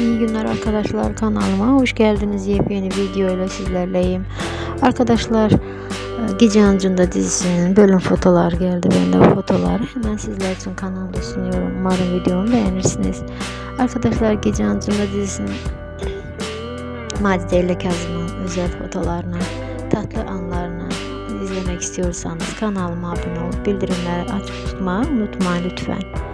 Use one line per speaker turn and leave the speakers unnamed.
İyi günler arkadaşlar kanalıma hoş geldiniz yepyeni video ile sizlerleyim. Arkadaşlar e, Gece Yancı'nda dizisinin bölüm fotoğrafları geldi. Ben de o fotoğrafları hemen sizler için kanalda sunuyorum. Umarım videomu beğenirsiniz. Arkadaşlar Gece Yancı'nda dizisinin Macide ile Kazım'ın özel fotoğraflarını, tatlı anlarını izlemek istiyorsanız kanalıma abone olup bildirimleri açık tutmayı unutmayın lütfen.